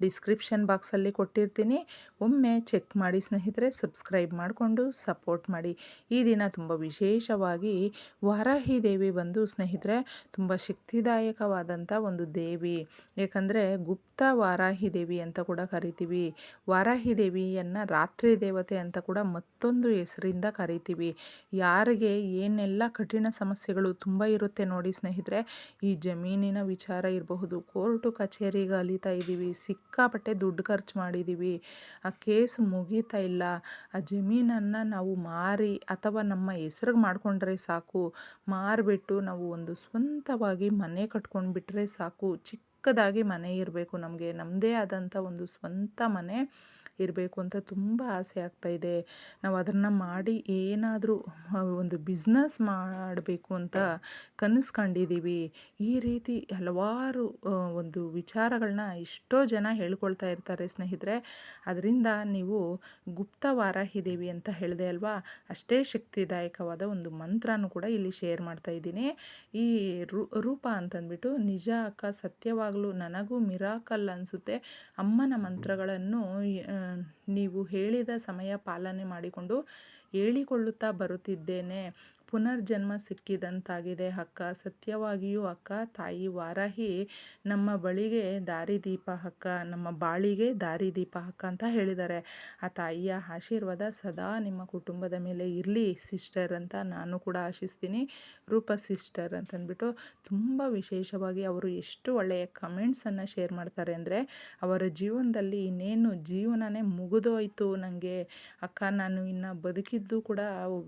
Description ಬಾಕ್ಸಲ್ಲಿ ಕೊಟ್ಟಿರ್ತೀನಿ. ಒಮ್ಮೆ ಚೆಕ್ ಮಾಡಿ ಸ್ನೇಹಿತರೆ ಸಬ್ಸ್ಕ್ರೈಬ್ ಮಾಡಿಕೊಂಡು ಸಪೋರ್ಟ್ ಮಾಡಿ. ಈ ದಿನ ತುಂಬ ವಿಶೇಷವಾಗಿ ವಾರಾಹಿ ದೇವಿ ಬಂದು ಸ್ನೇಹಿತರೆ, ತುಂಬ ಶಕ್ತಿದಾಯಕವಾದಂಥ ಒಂದು ದೇವಿ. ಏಕೆಂದರೆ ಗುಪ್ತ ವಾರಾಹಿ ದೇವಿ ಅಂತ ಕೂಡ ಕರಿತೀವಿ. ವಾರಾಹಿ ದೇವಿಯನ್ನು ರಾತ್ರಿ ದೇವತೆ ಅಂತ ಕೂಡ ಮತ್ತೊಂದು ಹೆಸರಿಂದ ಕರಿತೀವಿ. ಯಾರಿಗೆ ಏನೆಲ್ಲ ಕಠಿಣ ಸಮಸ್ಯೆಗಳು ತುಂಬ ಇರುತ್ತೆ ನೋಡಿ ಸ್ನೇಹಿತರೆ, ಈ ಜಮೀನಿನ ವಿಚಾರ ಇರಬಹುದು, ಕೋರ್ಟು ಕಚೇರಿಗೆ ಅಲಿತಾ ಇದ್ದೀವಿ ಸಿಕ್ಕಾಪಟ್ಟೆ ದುಡ್ಡು ಖರ್ಚು ಮಾಡಿದ್ದೀವಿ ಆ ಕೇಸ್ ಮುಗೀತಾ ಇಲ್ಲ. ಆ ಜಮೀನನ್ನು ನಾವು ಮಾರಿ ಅಥವಾ ನಮ್ಮ ಹೆಸ್ರಿಗೆ ಮಾಡಿಕೊಂಡ್ರೆ ಸಾಕು. ಮಾರಿಬಿಟ್ಟು ನಾವು ಒಂದು ಸ್ವಂತವಾಗಿ ಮನೆ ಕಟ್ಕೊಂಡ್ಬಿಟ್ರೆ ಸಾಕು. ಚಿಕ್ಕದಾಗಿ ಮನೆ ಇರಬೇಕು ನಮಗೆ. ನಮ್ಮದೇ ಆದಂಥ ಒಂದು ಸ್ವಂತ ಮನೆ. ಇರಬೇಕು ಅಂತ ತುಂಬ ಆಸೆ ಆಗ್ತಾ ಇದೆ. ನಾವು ಅದನ್ನು ಮಾಡಿ ಏನಾದರೂ ಒಂದು ಬಿಸ್ನೆಸ್ ಮಾಡಬೇಕು ಅಂತ ಕನಸು ಕಂಡಿದ್ದೀವಿ ಈ ರೀತಿ ಹಲವಾರು ಒಂದು ವಿಚಾರಗಳನ್ನ ಎಷ್ಟೋ ಜನ ಹೇಳ್ಕೊಳ್ತಾ ಇರ್ತಾರೆ ಸ್ನೇಹಿತರೆ. ಅದರಿಂದ ನೀವು ಗುಪ್ತ ವಾರಾಹಿ ಅಂತ ಹೇಳಿದೆ ಅಲ್ವಾ? ಅಷ್ಟೇ ಶಕ್ತಿದಾಯಕವಾದ ಒಂದು ಮಂತ್ರನೂ ಕೂಡ ಇಲ್ಲಿ ಶೇರ್ ಮಾಡ್ತಾ ಇದ್ದೀನಿ. ಈ ರೂಪ ಅಂತಂದ್ಬಿಟ್ಟು, ನಿಜ ಅಕ್ಕ, ಸತ್ಯವಾಗಲೂ ನನಗೂ ಮಿರಾಕಲ್ ಅನಿಸುತ್ತೆ. ಅಮ್ಮನ ಮಂತ್ರಗಳನ್ನು ನೀವು ಹೇಳಿದ ಸಮಯ ಪಾಲನೆ ಮಾಡಿಕೊಂಡು ಹೇಳಿಕೊಳ್ಳುತ್ತಾ ಬರುತ್ತಿದ್ದೇನೆ. ಪುನರ್ಜನ್ಮ ಸಿಕ್ಕಿದಂತಾಗಿದೆ. ಅಕ್ಕ, ಸತ್ಯವಾಗಿಯೂ ಅಕ್ಕ, ತಾಯಿ ವಾರಾಹಿ, ನಮ್ಮ ಬಳಿಗೆ ದಾರಿದೀಪ ಅಕ್ಕ, ನಮ್ಮ ಬಾಳಿಗೆ ದಾರಿದೀಪ ಅಕ್ಕ ಅಂತ ಹೇಳಿದ್ದಾರೆ. ಆ ತಾಯಿಯ ಆಶೀರ್ವಾದ ಸದಾ ನಿಮ್ಮ ಕುಟುಂಬದ ಮೇಲೆ ಇರಲಿ, ಸಿಸ್ಟರ್ ಅಂತ ನಾನು ಕೂಡ ಆಶಿಸ್ತೀನಿ. ರೂಪ ಸಿಸ್ಟರ್ ಅಂತಂದ್ಬಿಟ್ಟು ತುಂಬ ವಿಶೇಷವಾಗಿ ಅವರು ಎಷ್ಟು ಒಳ್ಳೆಯ ಕಮೆಂಟ್ಸನ್ನು ಶೇರ್ ಮಾಡ್ತಾರೆ ಅಂದರೆ, ಅವರ ಜೀವನದಲ್ಲಿ ಇನ್ನೇನು ಜೀವನನೇ ಮುಗಿದೋಯ್ತು ನನಗೆ ಅಕ್ಕ ನಾನು ಇನ್ನು ಬದುಕಿದ್ದು ಕೂಡ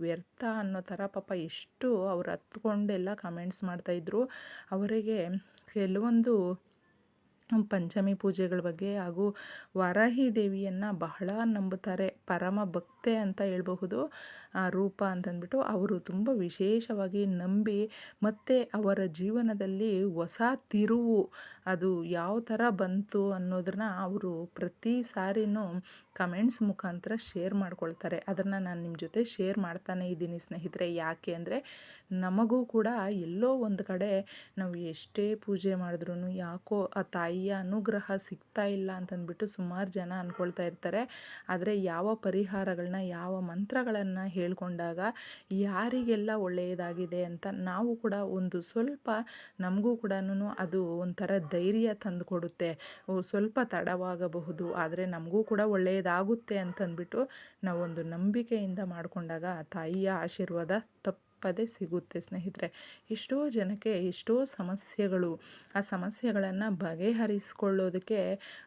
ವ್ಯರ್ಥ ಅನ್ನೋ ಥರ ಪಾಪ ಎಷ್ಟು ಅವ್ರು ಹತ್ಕೊಂಡೆಲ್ಲ ಕಮೆಂಟ್ಸ್ ಮಾಡ್ತಾಯಿದ್ರು ಅವರಿಗೆ ಕೆಲವೊಂದು ಪಂಚಮಿ ಪೂಜೆಗಳ ಬಗ್ಗೆ ಹಾಗೂ ವಾರಾಹಿ ದೇವಿಯನ್ನು ಬಹಳ ನಂಬುತ್ತಾರೆ. ಪರಮ ಭಕ್ತೆ ಅಂತ ಹೇಳ್ಬಹುದು. ರೂಪ ಅಂತಂದ್ಬಿಟ್ಟು ಅವರು ತುಂಬ ವಿಶೇಷವಾಗಿ ನಂಬಿ ಮತ್ತು ಅವರ ಜೀವನದಲ್ಲಿ ಹೊಸ ತಿರುವು ಅದು ಯಾವ ಥರ ಬಂತು ಅನ್ನೋದನ್ನ ಅವರು ಪ್ರತಿ ಸಾರಿನೂ ಕಮೆಂಟ್ಸ್ ಮುಖಾಂತರ ಶೇರ್ ಮಾಡ್ಕೊಳ್ತಾರೆ. ಅದನ್ನು ನಾನು ನಿಮ್ಮ ಜೊತೆ ಶೇರ್ ಮಾಡ್ತಾನೆ ಇದ್ದೀನಿ ಸ್ನೇಹಿತರೆ. ಯಾಕೆ ಅಂದರೆ ನಮಗೂ ಕೂಡ ಎಲ್ಲೋ ಒಂದು ಕಡೆ ನಾವು ಎಷ್ಟೇ ಪೂಜೆ ಮಾಡಿದ್ರೂ ಯಾಕೋ ಆ ತಾಯಿಯ ಅನುಗ್ರಹ ಸಿಗ್ತಾ ಇಲ್ಲ ಅಂತಂದ್ಬಿಟ್ಟು ಸುಮಾರು ಜನ ಅಂದ್ಕೊಳ್ತಾ ಇರ್ತಾರೆ. ಆದರೆ ಯಾವ ಪರಿಹಾರಗಳನ್ನ ಯಾವ ಮಂತ್ರಗಳನ್ನು ಹೇಳಿಕೊಂಡಾಗ ಯಾರಿಗೆಲ್ಲ ಒಳ್ಳೆಯದಾಗಿದೆ ಅಂತ ನಾವು ಕೂಡ ಒಂದು ಸ್ವಲ್ಪ ನಮಗೂ ಕೂಡ ಅದು ಒಂಥರ ಧೈರ್ಯ ತಂದುಕೊಡುತ್ತೆ. ಸ್ವಲ್ಪ ತಡವಾಗಬಹುದು, ಆದರೆ ನಮಗೂ ಕೂಡ ಒಳ್ಳೆಯದಾಗುತ್ತೆ ಅಂತಂದ್ಬಿಟ್ಟು ನಾವೊಂದು ನಂಬಿಕೆಯಿಂದ ಮಾಡಿಕೊಂಡಾಗ ಆ ತಾಯಿಯ ಆಶೀರ್ವಾದ ತಪ್ಪದೇ ಸಿಗುತ್ತೆ ಸ್ನೇಹಿತರೆ. ಎಷ್ಟೋ ಜನಕ್ಕೆ ಎಷ್ಟೋ ಸಮಸ್ಯೆಗಳು, ಆ ಸಮಸ್ಯೆಗಳನ್ನು ಬಗೆಹರಿಸ್ಕೊಳ್ಳೋದಕ್ಕೆ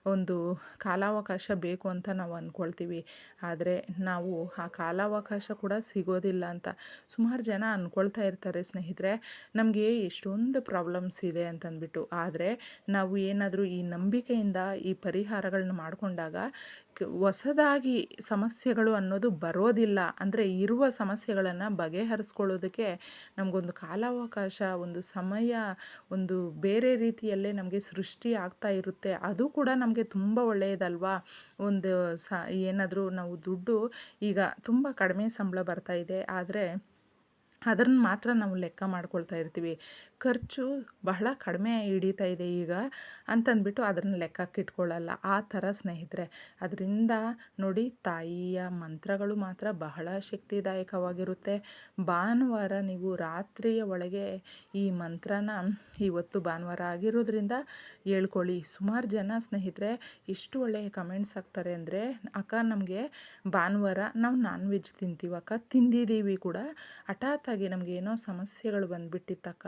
ಒಂದು ಕಾಲಾವಕಾಶ ಬೇಕು ಅಂತ ನಾವು ಅಂದ್ಕೊಳ್ತೀವಿ ಆದರೆ ನಾವು ಆ ಕಾಲಾವಕಾಶ ಕೂಡ ಸಿಗೋದಿಲ್ಲ ಅಂತ ಸುಮಾರು ಜನ ಅಂದ್ಕೊಳ್ತಾ ಇರ್ತಾರೆ ಸ್ನೇಹಿತರೆ. ನಮಗೆ ಎಷ್ಟೊಂದು ಪ್ರಾಬ್ಲಮ್ಸ್ ಇದೆ ಅಂತಂದ್ಬಿಟ್ಟು. ಆದರೆ ನಾವು ಏನಾದರೂ ಈ ನಂಬಿಕೆಯಿಂದ ಈ ಪರಿಹಾರಗಳನ್ನ ಮಾಡಿಕೊಂಡಾಗ ಹೊಸದಾಗಿ ಸಮಸ್ಯೆಗಳು ಅನ್ನೋದು ಬರೋದಿಲ್ಲ. ಅಂದರೆ ಇರುವ ಸಮಸ್ಯೆಗಳನ್ನು ಬಗೆಹರಿಸ್ಕೊಳ್ಳೋದಕ್ಕೆ ನಮಗೊಂದು ಕಾಲಾವಕಾಶ, ಒಂದು ಸಮಯ, ಒಂದು ಬೇರೆ ರೀತಿಯಲ್ಲೇ ನಮಗೆ ಸೃಷ್ಟಿ ಆಗ್ತಾ ಇರುತ್ತೆ. ಅದು ಕೂಡ ನಮಗೆ ತುಂಬ ಒಳ್ಳೆಯದಲ್ವಾ? ಒಂದು ಸ, ಏನಾದರೂ ನಾವು ದುಡ್ಡು ಈಗ ತುಂಬ ಕಡಿಮೆ ಸಂಬಳ ಬರ್ತಾ ಇದೆ. ಆದರೆ ಅದನ್ನು ಮಾತ್ರ ನಾವು ಲೆಕ್ಕ ಮಾಡ್ಕೊಳ್ತಾ ಇರ್ತೀವಿ. ಖರ್ಚು ಬಹಳ ಕಡಿಮೆ ಹಿಡಿತಾ ಇದೆ ಈಗ ಅಂತಂದ್ಬಿಟ್ಟು ಅದನ್ನು ಲೆಕ್ಕಕ್ಕೆ ಇಟ್ಕೊಳ್ಳಲ್ಲ. ಆ ಥರ ಸ್ನೇಹಿತರೆ, ಅದರಿಂದ ನೋಡಿ ತಾಯಿಯ ಮಂತ್ರಗಳು ಮಾತ್ರ ಬಹಳ ಶಕ್ತಿದಾಯಕವಾಗಿರುತ್ತೆ. ಭಾನುವಾರ ನೀವು ರಾತ್ರಿಯ ಒಳಗೆ ಈ ಮಂತ್ರನ ಇವತ್ತು ಭಾನುವಾರ ಆಗಿರೋದ್ರಿಂದ ಹೇಳ್ಕೊಳ್ಳಿ. ಸುಮಾರು ಜನ ಸ್ನೇಹಿತರೆ ಎಷ್ಟು ಒಳ್ಳೆಯ ಕಮೆಂಟ್ಸ್ ಆಗ್ತಾರೆ ಅಂದರೆ, ಅಕ್ಕ ನಮಗೆ ಭಾನುವಾರ ನಾವು ನಾನ್ ವೆಜ್ ತಿಂತೀವಿ ಅಕ್ಕ ತಿಂದಿದ್ದೀವಿ ಕೂಡ. ಹಠಾತ್ತಾಗಿ ನಮಗೆ ಏನೋ ಸಮಸ್ಯೆಗಳು ಬಂದುಬಿಟ್ಟಿತ್ತಕ್ಕ.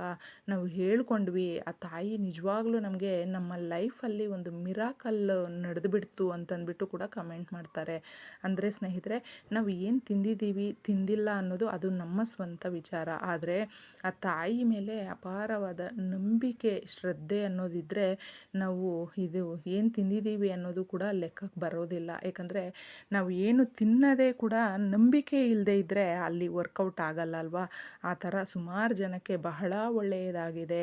ನಾವು ಹೇಳ್ಕೊಂಡ್ವಿ, ಆ ತಾಯಿ ನಿಜವಾಗ್ಲೂ ನಮಗೆ ನಮ್ಮ ಲೈಫಲ್ಲಿ ಒಂದು ಮಿರಾಕಲ್ ನಡೆದುಬಿಡ್ತು ಅಂತಂದ್ಬಿಟ್ಟು ಕೂಡ ಕಮೆಂಟ್ ಮಾಡ್ತಾರೆ. ಅಂದರೆ ಸ್ನೇಹಿತರೆ, ನಾವು ಏನು ತಿಂದಿದ್ದೀವಿ, ತಿಂದಿಲ್ಲ ಅನ್ನೋದು ಅದು ನಮ್ಮ ಸ್ವಂತ ವಿಚಾರ. ಆದರೆ ಆ ತಾಯಿ ಮೇಲೆ ಅಪಾರವಾದ ನಂಬಿಕೆ, ಶ್ರದ್ಧೆ ಅನ್ನೋದಿದ್ದರೆ ನಾವು ಇದು ಏನು ತಿಂದಿದ್ದೀವಿ ಅನ್ನೋದು ಕೂಡ ಲೆಕ್ಕಕ್ಕೆ ಬರೋದಿಲ್ಲ. ಯಾಕಂದರೆ ನಾವು ಏನು ತಿನ್ನದೇ ಕೂಡ ನಂಬಿಕೆ ಇಲ್ಲದೆ ಇದ್ದರೆ ಅಲ್ಲಿ ವರ್ಕೌಟ್ ಆಗಲ್ಲ ಅಲ್ವಾ? ಆ ಥರ ಸುಮಾರು ಜನಕ್ಕೆ ಬಹಳ ಒಳ್ಳೆಯ ಒಳ್ಳೆಯದಾಗಿದೆ.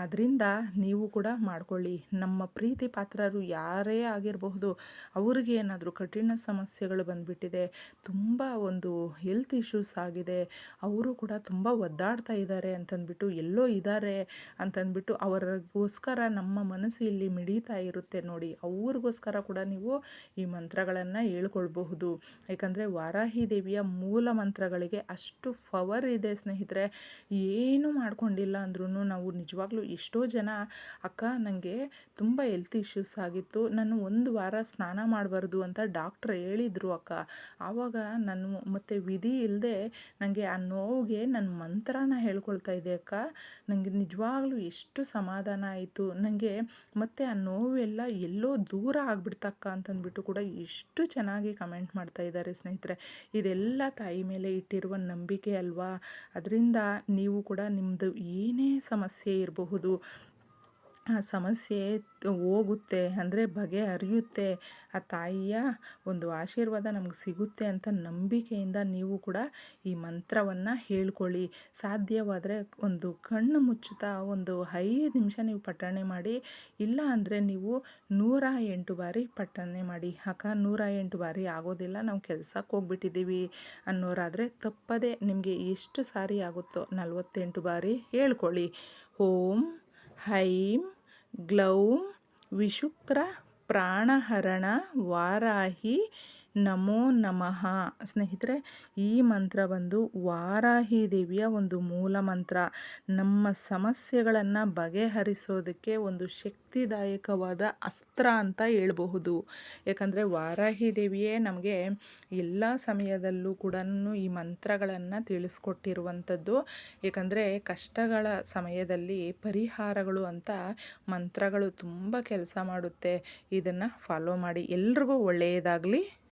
ಆದ್ದರಿಂದ ನೀವು ಕೂಡ ಮಾಡ್ಕೊಳ್ಳಿ. ನಮ್ಮ ಪ್ರೀತಿ ಪಾತ್ರರು ಯಾರೇ ಆಗಿರಬಹುದು, ಅವ್ರಿಗೆ ಏನಾದರೂ ಕಠಿಣ ಸಮಸ್ಯೆಗಳು ಬಂದುಬಿಟ್ಟಿದೆ, ತುಂಬ ಒಂದು ಹೆಲ್ತ್ ಇಶ್ಯೂಸ್ ಆಗಿದೆ, ಅವರು ಕೂಡ ತುಂಬ ಒದ್ದಾಡ್ತಾ ಇದ್ದಾರೆ ಅಂತಂದ್ಬಿಟ್ಟು, ಎಲ್ಲೋ ಇದ್ದಾರೆ ಅಂತಂದ್ಬಿಟ್ಟು ಅವರಿಗೋಸ್ಕರ ನಮ್ಮ ಮನಸ್ಸು ಇಲ್ಲಿ ಮಿಡಿತಾ ಇರುತ್ತೆ ನೋಡಿ. ಅವ್ರಿಗೋಸ್ಕರ ಕೂಡ ನೀವು ಈ ಮಂತ್ರಗಳನ್ನು ಹೇಳ್ಕೊಳ್ಬಹುದು. ಯಾಕಂದರೆ ವಾರಾಹಿ ದೇವಿಯ ಮೂಲ ಮಂತ್ರಗಳಿಗೆ ಅಷ್ಟು ಪವರ್ ಇದೆ ಸ್ನೇಹಿತರೆ. ಏನು ಮಾಡ್ಕೊಂಡಿಲ್ಲ ಅಂದ್ರೂ ನಾವು ನಿಜವಾಗ್ಲೂ ಎಷ್ಟೋ ಜನ ಅಕ್ಕ ನನಗೆ ತುಂಬ ಹೆಲ್ತ್ ಇಶ್ಯೂಸ್ ಆಗಿತ್ತು. ನಾನು ಒಂದು ವಾರ ಸ್ನಾನ ಮಾಡಬಾರ್ದು ಅಂತ ಡಾಕ್ಟ್ರ್ ಹೇಳಿದರು ಅಕ್ಕ. ಆವಾಗ ನಾನು ಮತ್ತು ವಿಧಿ ಇಲ್ಲದೆ ನನಗೆ ಆ ನೋವಿಗೆ ನನ್ನ ಮಂತ್ರನ ಹೇಳ್ಕೊಳ್ತಾ ಇದ್ದೆ ಅಕ್ಕ. ನನಗೆ ನಿಜವಾಗ್ಲೂ ಎಷ್ಟು ಸಮಾಧಾನ ಆಯಿತು. ನನಗೆ ಮತ್ತು ಆ ನೋವೆಲ್ಲ ಎಲ್ಲೋ ದೂರ ಆಗ್ಬಿಡ್ತಕ್ಕ ಅಂತಂದ್ಬಿಟ್ಟು ಕೂಡ ಎಷ್ಟು ಚೆನ್ನಾಗಿ ಕಮೆಂಟ್ ಮಾಡ್ತಾ ಇದ್ದಾರೆ ಸ್ನೇಹಿತರೆ. ಇದೆಲ್ಲ ತಾಯಿ ಮೇಲೆ ಇಟ್ಟಿರುವ ನಂಬಿಕೆ ಅಲ್ವಾ? ಅದರಿಂದ ನೀವು ಕೂಡ ನಿಮ್ಮದು ಏನೇ ಸಮಸ್ಯೆ ಇರಬಹುದು. ಸಮಸ್ಯೆ ಹೋಗುತ್ತೆ, ಅಂದರೆ ಬಗೆ ಬಗೆಹರಿಯುತ್ತೆ ಆ ತಾಯಿಯ ಒಂದು ಆಶೀರ್ವಾದ ನಮ್ಗೆ ಸಿಗುತ್ತೆ ಅಂತ ನಂಬಿಕೆಯಿಂದ ನೀವು ಕೂಡ ಈ ಮಂತ್ರವನ್ನು ಹೇಳ್ಕೊಳ್ಳಿ. ಸಾಧ್ಯವಾದರೆ ಒಂದು ಕಣ್ಣು ಮುಚ್ಚುತ್ತಾ ಒಂದು ಐದು ನಿಮಿಷ ನೀವು ಪಠಣೆ ಮಾಡಿ, ಇಲ್ಲ ಅಂದರೆ ನೀವು ನೂರ ಎಂಟು ಬಾರಿ ಪಠಣೆ ಮಾಡಿ. ಅಕ್ಕ ನೂರ ಎಂಟು ಬಾರಿ ಆಗೋದಿಲ್ಲ, ನಾವು ಕೆಲಸಕ್ಕೆ ಹೋಗ್ಬಿಟ್ಟಿದ್ದೀವಿ ಅನ್ನೋರಾದರೆ ತಪ್ಪದೇ ನಿಮಗೆ ಎಷ್ಟು ಸಾರಿ ಆಗುತ್ತೋ ನಲವತ್ತೆಂಟು ಬಾರಿ ಹೇಳ್ಕೊಳ್ಳಿ. ಓಂ ಹೈಂ ಗ್ಲೌಂ ವಿಶುಕ್ರ ಪ್ರಾಣಹರಣ ವಾರಾಹಿ ನಮೋ ನಮಃ. ಸ್ನೇಹಿತರೆ, ಈ ಮಂತ್ರ ಬಂದು ವಾರಾಹಿ ದೇವಿಯ ಒಂದು ಮೂಲ ಮಂತ್ರ. ನಮ್ಮ ಸಮಸ್ಯೆಗಳನ್ನು ಬಗೆಹರಿಸೋದಕ್ಕೆ ಒಂದು ಶಕ್ತಿದಾಯಕವಾದ ಅಸ್ತ್ರ ಅಂತ ಹೇಳ್ಬಹುದು. ಯಾಕಂದರೆ ವಾರಾಹಿ ದೇವಿಯೇ ನಮಗೆ ಎಲ್ಲ ಸಮಯದಲ್ಲೂ ಕೂಡ ಈ ಮಂತ್ರಗಳನ್ನು ತಿಳಿಸ್ಕೊಟ್ಟಿರುವಂಥದ್ದು. ಏಕೆಂದರೆ ಕಷ್ಟಗಳ ಸಮಯದಲ್ಲಿ ಪರಿಹಾರಗಳು ಅಂತ ಮಂತ್ರಗಳು ತುಂಬ ಕೆಲಸ ಮಾಡುತ್ತೆ. ಇದನ್ನು ಫಾಲೋ ಮಾಡಿ. ಎಲ್ರಿಗೂ ಒಳ್ಳೆಯದಾಗಲಿ.